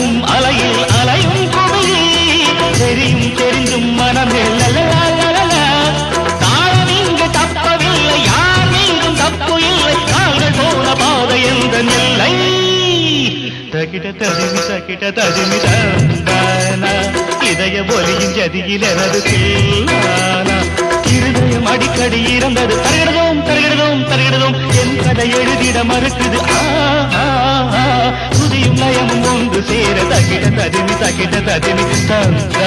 அலையும் அலையில் அலையும் குமிழி. தெரியும் தெரிந்தும் மனம் தாழவிங்க தப்பவில்லை யார் மீண்டும் தப்பு இல்லை. கால்கள் போன பாதை எந்த நில்லை தகிட தருமி தகிட தருமி தந்தானா? இதய ஒலியின் ஜதியில் எனது இருதயம் அடிக்கடி இறந்தது. தருகிறதோம் தருகிறதோம் தருகிறதோம். என் கதை எழுதிட மறுக்குது. ஆ துதியும் చేర తగిట తదిని తగిట తదిని తగ్గ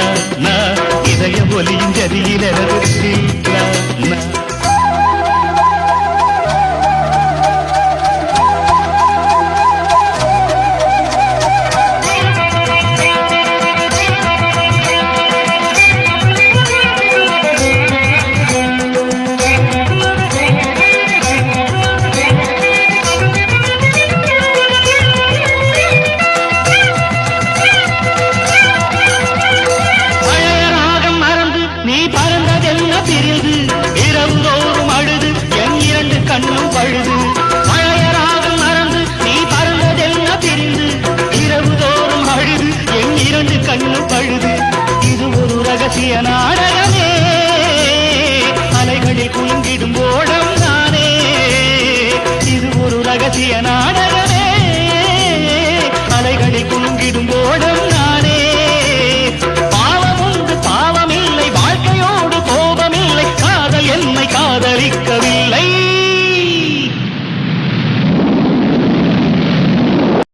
ஒரு நாடகமே. அலைகளில் குலுங்கிடும் ஓடம் நானே இது ஒரு ரகசிய நாடகம்.